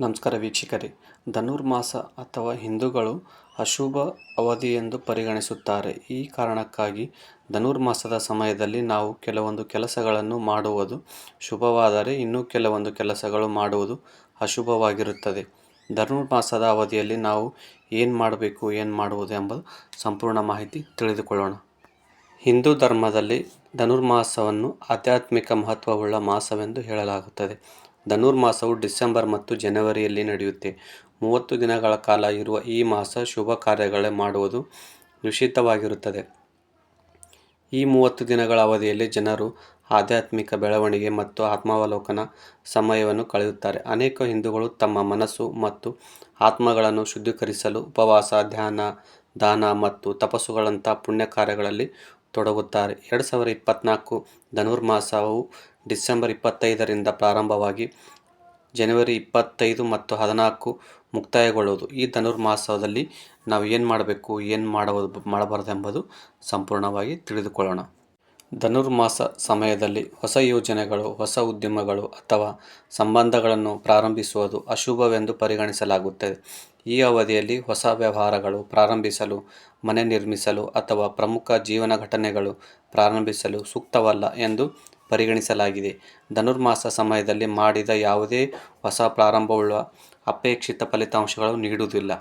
ನಮಸ್ಕಾರ ವೀಕ್ಷಕರೇ. ಧನುರ್ಮಾಸ ಅಥವಾ ಹಿಂದೂಗಳು ಅಶುಭ ಅವಧಿ ಎಂದು ಪರಿಗಣಿಸುತ್ತಾರೆ. ಈ ಕಾರಣಕ್ಕಾಗಿ ಧನುರ್ಮಾಸದ ಸಮಯದಲ್ಲಿ ನಾವು ಕೆಲವೊಂದು ಕೆಲಸಗಳನ್ನು ಮಾಡುವುದು ಶುಭವಾದರೆ ಇನ್ನೂ ಕೆಲವೊಂದು ಕೆಲಸಗಳು ಮಾಡುವುದು ಅಶುಭವಾಗಿರುತ್ತದೆ. ಧನುರ್ಮಾಸದ ಅವಧಿಯಲ್ಲಿ ನಾವು ಏನು ಮಾಡಬೇಕು, ಏನು ಮಾಡುವುದು ಎಂಬ ಸಂಪೂರ್ಣ ಮಾಹಿತಿ ತಿಳಿದುಕೊಳ್ಳೋಣ. ಹಿಂದೂ ಧರ್ಮದಲ್ಲಿ ಧನುರ್ಮಾಸವನ್ನು ಆಧ್ಯಾತ್ಮಿಕ ಮಹತ್ವವುಳ್ಳ ಮಾಸವೆಂದು ಹೇಳಲಾಗುತ್ತದೆ. ಧನುರ್ಮಾಸವು ಡಿಸೆಂಬರ್ ಮತ್ತು ಜನವರಿಯಲ್ಲಿ ನಡೆಯುತ್ತೆ. ಮೂವತ್ತು ದಿನಗಳ ಕಾಲ ಇರುವ ಈ ಮಾಸ ಶುಭ ಕಾರ್ಯಗಳೇ ಮಾಡುವುದು ನಿಷಿದ್ಧವಾಗಿರುತ್ತದೆ ಈ ಮೂವತ್ತು ದಿನಗಳ ಅವಧಿಯಲ್ಲಿ ಜನರು ಆಧ್ಯಾತ್ಮಿಕ ಬೆಳವಣಿಗೆ ಮತ್ತು ಆತ್ಮಾವಲೋಕನ ಸಮಯವನ್ನು ಕಳೆಯುತ್ತಾರೆ. ಅನೇಕ ಹಿಂದೂಗಳು ತಮ್ಮ ಮನಸ್ಸು ಮತ್ತು ಆತ್ಮಗಳನ್ನು ಶುದ್ಧೀಕರಿಸಲು ಉಪವಾಸ, ಧ್ಯಾನ, ದಾನ ಮತ್ತು ತಪಸ್ಸುಗಳಂಥ ಪುಣ್ಯ ಕಾರ್ಯಗಳಲ್ಲಿ ತೊಡಗುತ್ತಾರೆ. ಎರಡು ಸಾವಿರದ ಇಪ್ಪತ್ತ್ನಾಲ್ಕು ಧನುರ್ಮಾಸವು ಡಿಸೆಂಬರ್ ಇಪ್ಪತ್ತೈದರಿಂದ ಪ್ರಾರಂಭವಾಗಿ ಜನವರಿ ಇಪ್ಪತ್ತೈದು ಮತ್ತು ಹದಿನಾಲ್ಕು ಮುಕ್ತಾಯಗೊಳ್ಳುವುದು. ಈ ಧನುರ್ಮಾಸದಲ್ಲಿ ನಾವು ಏನು ಮಾಡಬೇಕು, ಏನು ಮಾಡುವ, ಮಾಡಬಾರ್ದೆಂಬುದು ಸಂಪೂರ್ಣವಾಗಿ ತಿಳಿದುಕೊಳ್ಳೋಣ. ಧನುರ್ಮಾಸ ಸಮಯದಲ್ಲಿ ಹೊಸ ಯೋಜನೆಗಳು, ಹೊಸ ಉದ್ಯಮಗಳು ಅಥವಾ ಸಂಬಂಧಗಳನ್ನು ಪ್ರಾರಂಭಿಸುವುದು ಅಶುಭವೆಂದು ಪರಿಗಣಿಸಲಾಗುತ್ತದೆ. ಈ ಅವಧಿಯಲ್ಲಿ ಹೊಸ ವ್ಯವಹಾರಗಳು ಪ್ರಾರಂಭಿಸಲು, ಮನೆ ನಿರ್ಮಿಸಲು ಅಥವಾ ಪ್ರಮುಖ ಜೀವನ ಘಟನೆಗಳು ಪ್ರಾರಂಭಿಸಲು ಸೂಕ್ತವಲ್ಲ ಎಂದು ಪರಿಗಣಿಸಲಾಗಿದೆ. ಧನುರ್ಮಾಸ ಸಮಯದಲ್ಲಿ ಮಾಡಿದ ಯಾವುದೇ ಹೊಸ ಪ್ರಾರಂಭವುಳ್ಳ ಅಪೇಕ್ಷಿತ ಫಲಿತಾಂಶಗಳು ನೀಡುವುದಿಲ್ಲ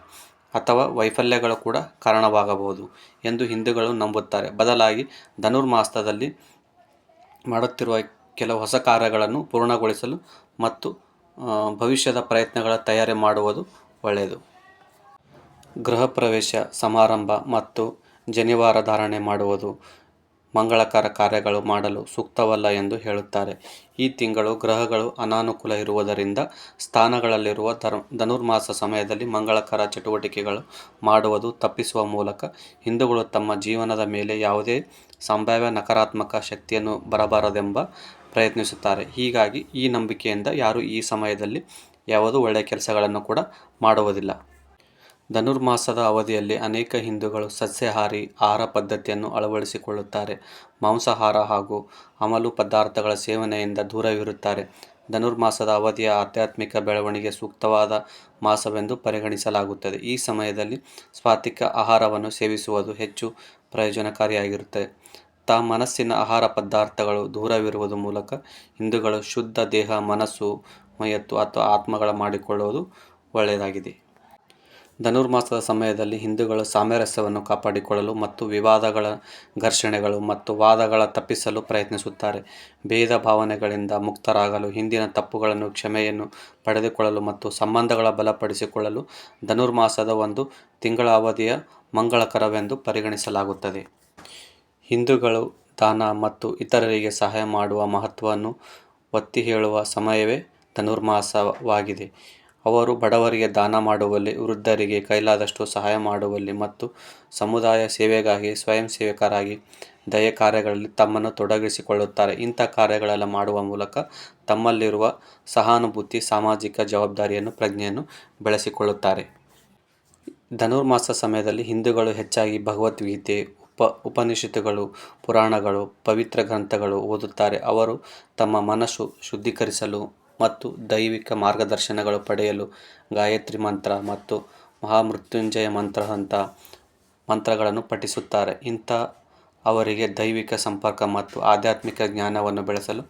ಅಥವಾ ವೈಫಲ್ಯಗಳು ಕೂಡ ಕಾರಣವಾಗಬಹುದು ಎಂದು ಹಿಂದೂಗಳು ನಂಬುತ್ತಾರೆ. ಬದಲಾಗಿ ಧನುರ್ಮಾಸದಲ್ಲಿ ಮಾಡುತ್ತಿರುವ ಕೆಲವು ಹೊಸ ಕಾರ್ಯಗಳನ್ನು ಪೂರ್ಣಗೊಳಿಸಲು ಮತ್ತು ಭವಿಷ್ಯದ ಪ್ರಯತ್ನಗಳ ತಯಾರಿ ಮಾಡುವುದು ಒಳ್ಳೆಯದು. ಗೃಹ ಪ್ರವೇಶ, ಸಮಾರಂಭ ಮತ್ತು ಜನಿವಾರ ಧಾರಣೆ ಮಾಡುವುದು ಮಂಗಳಕರ ಕಾರ್ಯಗಳು ಮಾಡಲು ಸೂಕ್ತವಲ್ಲ ಎಂದು ಹೇಳುತ್ತಾರೆ. ಈ ತಿಂಗಳು ಗ್ರಹಗಳು ಅನಾನುಕೂಲ ಇರುವುದರಿಂದ ಸ್ಥಾನಗಳಲ್ಲಿರುವ ಧರ್ ಧನುರ್ಮಾಸ ಸಮಯದಲ್ಲಿ ಮಂಗಳಕರ ಚಟುವಟಿಕೆಗಳು ಮಾಡುವುದು ತಪ್ಪಿಸುವ ಮೂಲಕ ಹಿಂದೂಗಳು ತಮ್ಮ ಜೀವನದ ಮೇಲೆ ಯಾವುದೇ ಸಂಭಾವ್ಯ ನಕಾರಾತ್ಮಕ ಶಕ್ತಿಯನ್ನು ಬರಬಾರದೆಂಬ ಪ್ರಯತ್ನಿಸುತ್ತಾರೆ. ಹೀಗಾಗಿ ಈ ನಂಬಿಕೆಯಿಂದ ಯಾರೂ ಈ ಸಮಯದಲ್ಲಿ ಯಾವುದೂ ಒಳ್ಳೆಯ ಕೆಲಸಗಳನ್ನು ಕೂಡ ಮಾಡುವುದಿಲ್ಲ. ಧನುರ್ಮಾಸದ ಅವಧಿಯಲ್ಲಿ ಅನೇಕ ಹಿಂದೂಗಳು ಸಸ್ಯಾಹಾರಿ ಆಹಾರ ಪದ್ಧತಿಯನ್ನು ಅಳವಡಿಸಿಕೊಳ್ಳುತ್ತಾರೆ. ಮಾಂಸಾಹಾರ ಹಾಗೂ ಅಮಲು ಪದಾರ್ಥಗಳ ಸೇವನೆಯಿಂದ ದೂರವಿರುತ್ತಾರೆ. ಧನುರ್ಮಾಸದ ಅವಧಿಯ ಆಧ್ಯಾತ್ಮಿಕ ಬೆಳವಣಿಗೆ ಸೂಕ್ತವಾದ ಮಾಸವೆಂದು ಪರಿಗಣಿಸಲಾಗುತ್ತದೆ. ಈ ಸಮಯದಲ್ಲಿ ಸ್ವಾತಿಕ ಆಹಾರವನ್ನು ಸೇವಿಸುವುದು ಹೆಚ್ಚು ಪ್ರಯೋಜನಕಾರಿಯಾಗಿರುತ್ತದೆ. ತ ಮನಸ್ಸಿನ ಆಹಾರ ಪದಾರ್ಥಗಳು ದೂರವಿರುವುದು ಮೂಲಕ ಹಿಂದೂಗಳು ಶುದ್ಧ ದೇಹ, ಮನಸ್ಸು, ಮೈಯತ್ತು ಅಥವಾ ಆತ್ಮಗಳ ಮಾಡಿಕೊಳ್ಳುವುದು ಒಳ್ಳೆಯದಾಗಿದೆ. ಧನುರ್ಮಾಸದ ಸಮಯದಲ್ಲಿ ಹಿಂದೂಗಳು ಸಾಮರಸ್ಯವನ್ನು ಕಾಪಾಡಿಕೊಳ್ಳಲು ಮತ್ತು ವಿವಾದಗಳ ಘರ್ಷಣೆಗಳು ಮತ್ತು ವಾದಗಳ ತಪ್ಪಿಸಲು ಪ್ರಯತ್ನಿಸುತ್ತಾರೆ. ಭೇದ ಭಾವನೆಗಳಿಂದ ಮುಕ್ತರಾಗಲು, ಹಿಂದಿನ ತಪ್ಪುಗಳನ್ನು, ಕ್ಷಮೆಯನ್ನು ಪಡೆದುಕೊಳ್ಳಲು ಮತ್ತು ಸಂಬಂಧಗಳ ಬಲಪಡಿಸಿಕೊಳ್ಳಲು ಧನುರ್ಮಾಸದ ಒಂದು ತಿಂಗಳ ಅವಧಿಯ ಮಂಗಳಕರವೆಂದು ಪರಿಗಣಿಸಲಾಗುತ್ತದೆ. ಹಿಂದೂಗಳು ದಾನ ಮತ್ತು ಇತರರಿಗೆ ಸಹಾಯ ಮಾಡುವ ಮಹತ್ವವನ್ನು ಒತ್ತಿ ಹೇಳುವ ಸಮಯವೇ ಧನುರ್ಮಾಸವಾಗಿದೆ. ಅವರು ಬಡವರಿಗೆ ದಾನ ಮಾಡುವಲ್ಲಿ, ವೃದ್ಧರಿಗೆ ಕೈಲಾದಷ್ಟು ಸಹಾಯ ಮಾಡುವಲ್ಲಿ ಮತ್ತು ಸಮುದಾಯ ಸೇವೆಗಾಗಿ ಸ್ವಯಂ ಸೇವಕರಾಗಿ ದಯೆ ಕಾರ್ಯಗಳಲ್ಲಿ ತಮ್ಮನ್ನು ತೊಡಗಿಸಿಕೊಳ್ಳುತ್ತಾರೆ. ಇಂಥ ಕಾರ್ಯಗಳೆಲ್ಲ ಮಾಡುವ ಮೂಲಕ ತಮ್ಮಲ್ಲಿರುವ ಸಹಾನುಭೂತಿ, ಸಾಮಾಜಿಕ ಜವಾಬ್ದಾರಿಯನ್ನು, ಪ್ರಜ್ಞೆಯನ್ನು ಬೆಳೆಸಿಕೊಳ್ಳುತ್ತಾರೆ. ಧನುರ್ಮಾಸ ಸಮಯದಲ್ಲಿ ಹಿಂದೂಗಳು ಹೆಚ್ಚಾಗಿ ಭಗವದ್ಗೀತೆ ಉಪ, ಉಪನಿಷತ್ತುಗಳು, ಪುರಾಣಗಳು, ಪವಿತ್ರ ಗ್ರಂಥಗಳು ಓದುತ್ತಾರೆ. ಅವರು ತಮ್ಮ ಮನಸ್ಸು ಶುದ್ಧೀಕರಿಸಲು ಮತ್ತು ದೈವಿಕ ಮಾರ್ಗದರ್ಶನಗಳು ಪಡೆಯಲು ಗಾಯತ್ರಿ ಮಂತ್ರ ಮತ್ತು ಮಹಾಮೃತ್ಯುಂಜಯ ಮಂತ್ರದಂಥ ಮಂತ್ರಗಳನ್ನು ಪಠಿಸುತ್ತಾರೆ. ಇಂಥ ಅವರಿಗೆ ದೈವಿಕ ಸಂಪರ್ಕ ಮತ್ತು ಆಧ್ಯಾತ್ಮಿಕ ಜ್ಞಾನವನ್ನು ಬೆಳೆಸಲು